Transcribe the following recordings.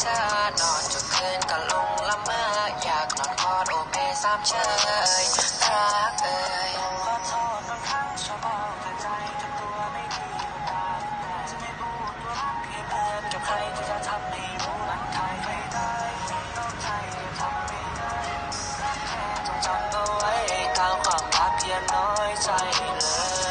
เธอนอนจุกคืนก็ลงละเมออยากนอนกอดโอเปสามเชยรักเอ่ยขอโทษบางครั้งชอบบอกแต่ใจทำตัวไม่ดีก็ตามแต่จะไม่พูดว่ารักเพีเพิ่อกับใครที่จะทำให้รู้รักใครไม่ได้จำต้องใจรทำไม่ได้แค่ต้องจำเอาไว้กลางความรักเพียงน้อยใจเลย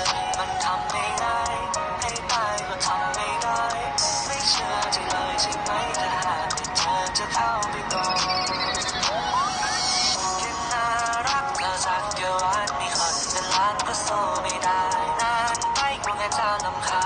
สู้ไม่ได้นานไปกว่าแค่ตาลำคา